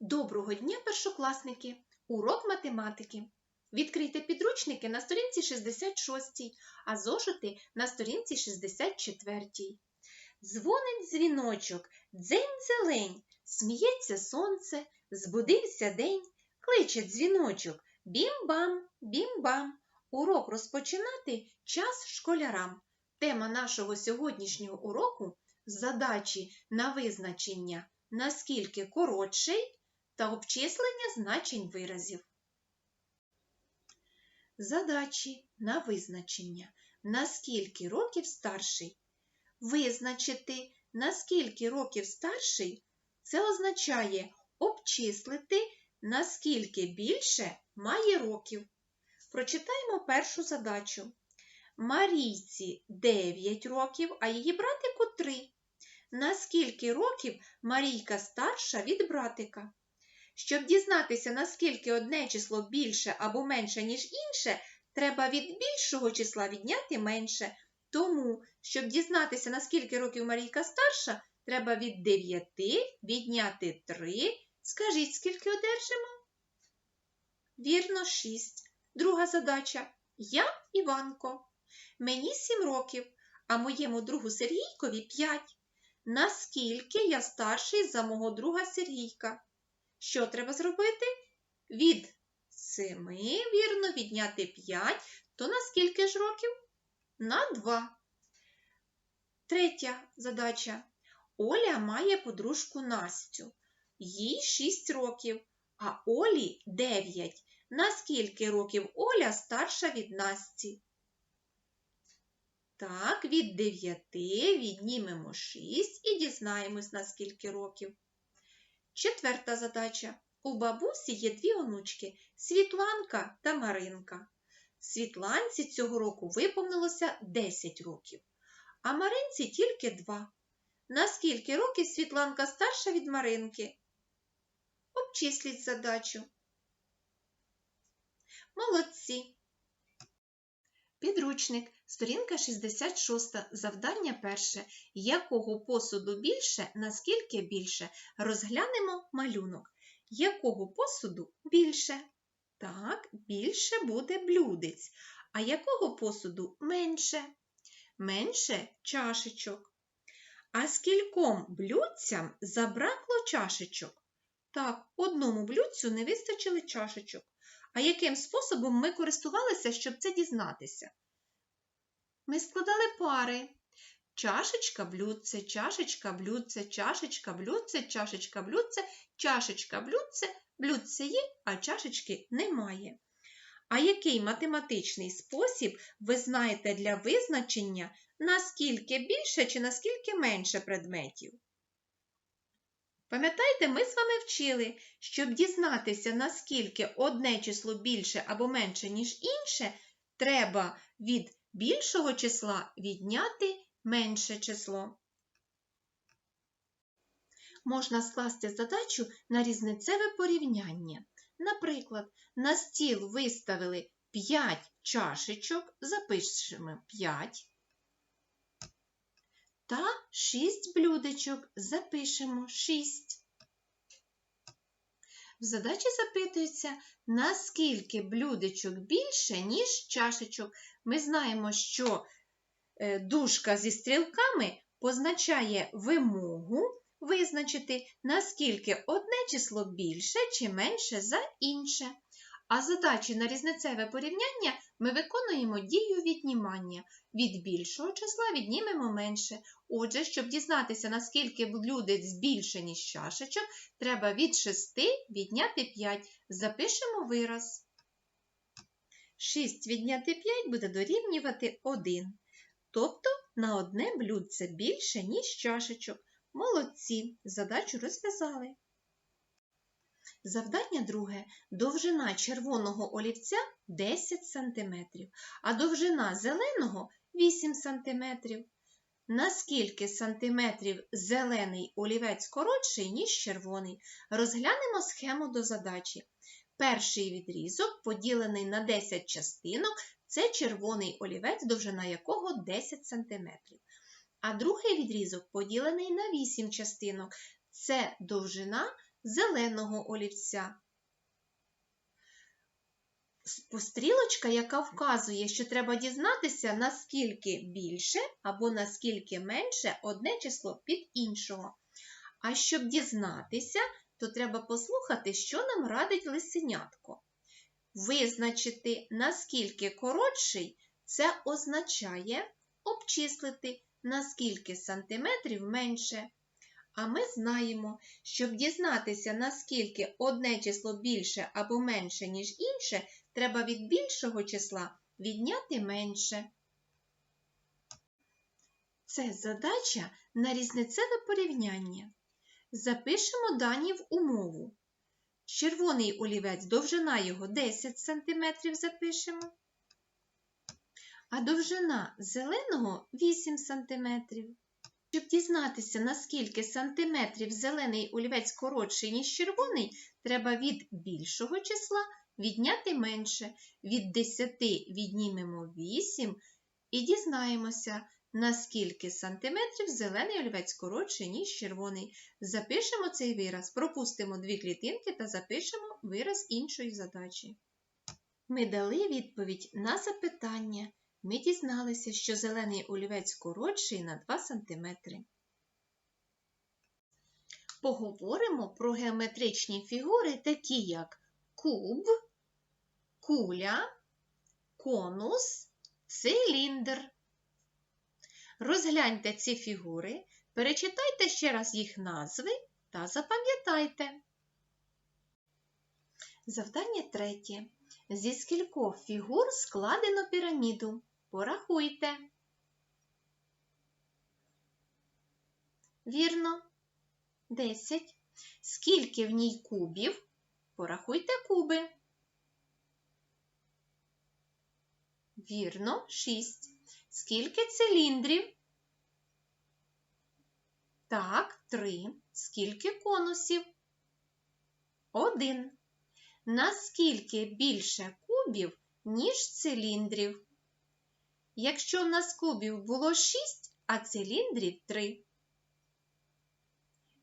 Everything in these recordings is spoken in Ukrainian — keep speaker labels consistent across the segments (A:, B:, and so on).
A: Доброго дня, першокласники! Урок математики. Відкрийте підручники на сторінці 66, а зошити на сторінці 64. Дзвонить дзвіночок, дзень зелень, сміється сонце, збудився день, кличе дзвіночок, бім-бам, бім-бам. Урок розпочинати час школярам. Тема нашого сьогоднішнього уроку задачі на визначення наскільки коротший та обчислення значень виразів. Задачі на визначення. Наскільки років старший? Визначити, наскільки років старший, це означає обчислити, наскільки більше має років. Прочитаємо першу задачу. Марійці 9 років, а її братику 3. Наскільки років Марійка старша від братика? Щоб дізнатися, наскільки одне число більше або менше, ніж інше, треба від більшого числа відняти менше. Тому, щоб дізнатися, наскільки років Марійка старша, треба від 9 відняти 3. Скажіть, скільки одержимо? Вірно, 6. Друга задача. Я Іванко. Мені 7 років, а моєму другу Сергійкові 5. Наскільки я старший за мого друга Сергійка? Що треба зробити? Від 7, вірно, відняти 5, то на скільки ж років? На 2. Третя задача. Оля має подружку Настю. Їй 6 років, а Олі 9. На скільки років Оля старша від Насті? Так, від 9 віднімемо 6 і дізнаємось, на скільки років. Четверта задача. У бабусі є дві онучки Світланка та Маринка. Світланці цього року виповнилося 10 років, а Маринці тільки 2. На скільки років Світланка старша від Маринки? Обчисліть задачу. Молодці. Підручник, сторінка 66, завдання перше. Якого посуду більше, наскільки більше? Розглянемо малюнок. Якого посуду більше? Так, більше буде блюдець. А якого посуду менше? Менше чашечок. А скільком блюдцям забракло чашечок? Так, одному блюдцю не вистачило чашечок. А яким способом ми користувалися, щоб це дізнатися? Ми складали пари. Чашечка, блюдце, чашечка, блюдце, чашечка, блюдце, чашечка, блюдце, чашечка, блюдце, блюдце є, а чашечки немає. А який математичний спосіб ви знаєте для визначення, наскільки більше чи наскільки менше предметів? Пам'ятаєте, ми з вами вчили, щоб дізнатися, наскільки одне число більше або менше, ніж інше, треба від більшого числа відняти менше число. Можна скласти задачу на різницеве порівняння. Наприклад, на стіл виставили 5 чашечок, запишемо 5. Та 6 блюдечок запишемо 6. В задачі запитується, наскільки блюдечок більше, ніж чашечок. Ми знаємо, що дужка зі стрілками позначає вимогу визначити, наскільки одне число більше чи менше за інше. А задачі на різницеве порівняння ми виконуємо дію віднімання. Від більшого числа віднімемо менше. Отже, щоб дізнатися, наскільки блюдець більше, ніж чашечок, треба від 6 відняти 5. Запишемо вираз. 6 відняти 5 буде дорівнювати 1. Тобто на одне блюдце більше, ніж чашечок. Молодці, задачу розв'язали. Завдання друге. Довжина червоного олівця 10 см, а довжина зеленого 8 см. Наскільки сантиметрів зелений олівець коротший, ніж червоний? Розглянемо схему до задачі. Перший відрізок, поділений на 10 частинок, це червоний олівець, довжина якого 10 см. А другий відрізок поділений на 8 частинок. Це довжина зеленого олівця. Стрілочка, яка вказує, що треба дізнатися, наскільки більше або наскільки менше одне число під іншого. А щоб дізнатися, то треба послухати, що нам радить лисенятко. Визначити, наскільки коротший, це означає обчислити, наскільки сантиметрів менше. А ми знаємо, щоб дізнатися, наскільки одне число більше або менше, ніж інше, треба від більшого числа відняти менше. Це задача на різницеве порівняння. Запишемо дані в умову. Червоний олівець, довжина його 10 см запишемо, а довжина зеленого 8 см. Щоб дізнатися, наскільки сантиметрів зелений олівець коротший, ніж червоний, треба від більшого числа відняти менше. Від 10 віднімемо 8 і дізнаємося, наскільки сантиметрів зелений олівець коротший, ніж червоний. Запишемо цей вираз, пропустимо дві клітинки та запишемо вираз іншої задачі. Ми дали відповідь на запитання. Ми дізналися, що зелений олівець коротший на 2 см. Поговоримо про геометричні фігури, такі як куб, куля, конус, циліндр. Розгляньте ці фігури, перечитайте ще раз їх назви та запам'ятайте. Завдання третє. Зі скількох фігур складено піраміду? Порахуйте. Вірно. 10. Скільки в ній кубів? Порахуйте куби. Вірно, 6. Скільки циліндрів? Так, 3. Скільки конусів? 1. Наскільки більше кубів, ніж циліндрів? Якщо в нас кубів було 6, а циліндрів 3.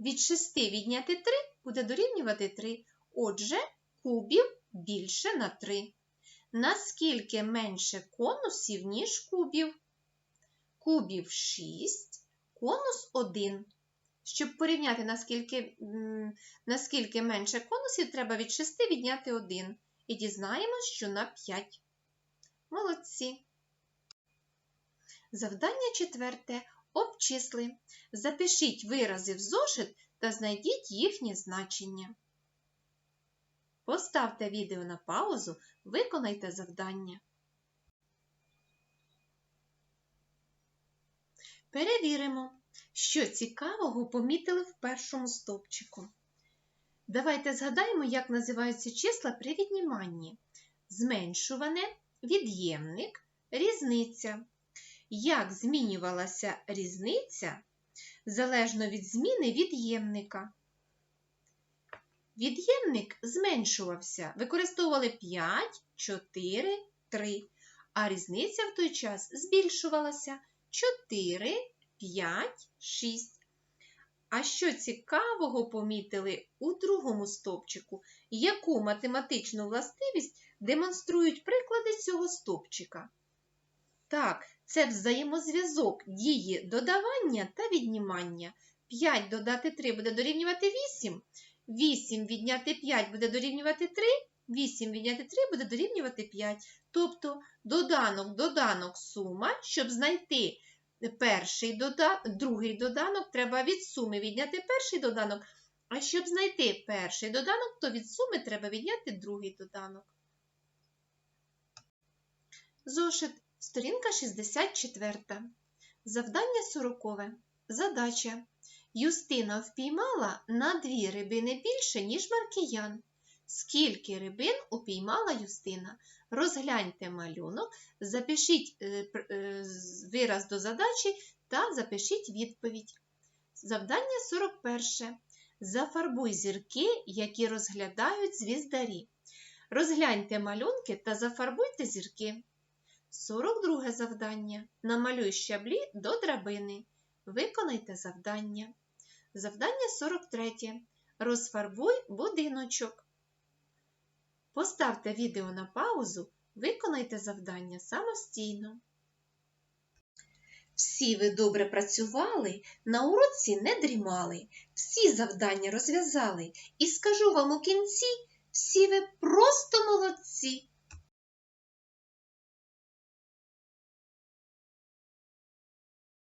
A: Від 6 відняти 3 буде дорівнювати 3. Отже, кубів більше на 3. Наскільки менше конусів, ніж кубів? Кубів 6, конус 1. Щоб порівняти, наскільки, наскільки менше конусів, треба від 6 відняти 1. І дізнаємось, що на 5. Молодці. Завдання четверте. Обчисли. Запишіть вирази в зошит та знайдіть їхнє значення. Поставте відео на паузу, виконайте завдання. Перевіримо, що цікавого помітили в першому стовпчику. Давайте згадаємо, як називаються числа при відніманні. Зменшуване, від'ємник, різниця. Як змінювалася різниця залежно від зміни від'ємника. Від'ємник зменшувався, використовували 5, 4, 3, а різниця в той час збільшувалася 4, 5, 6. А що цікавого помітили у другому стовпчику, яку математичну властивість демонструють приклади цього стовпчика? Так, це взаємозв'язок дії додавання та віднімання. 5 додати 3 буде дорівнювати 8. 8 відняти 5 буде дорівнювати 3, 8 відняти 3 буде дорівнювати 5. Тобто доданок, доданок, сума, щоб знайти перший доданок, другий доданок, треба від суми відняти перший доданок. А щоб знайти перший доданок, то від суми треба відняти другий доданок. Зошит, сторінка 64. Завдання 40. Задача. Юстина впіймала на дві рибини більше, ніж Маркіян. Скільки рибин упіймала Юстина? Розгляньте малюнок, запишіть е, е, вираз до задачі та запишіть відповідь. Завдання 41. Зафарбуй зірки, які розглядають звіздарі. Розгляньте малюнки та зафарбуйте зірки. 42 завдання. Намалюй щаблі до драбини. Виконайте завдання. Завдання 43. розфарбуй будиночок. Поставте відео на паузу, виконайте завдання самостійно. Всі ви добре працювали, на уроці не дрімали, всі завдання розв'язали. І скажу вам у кінці, всі ви просто молодці.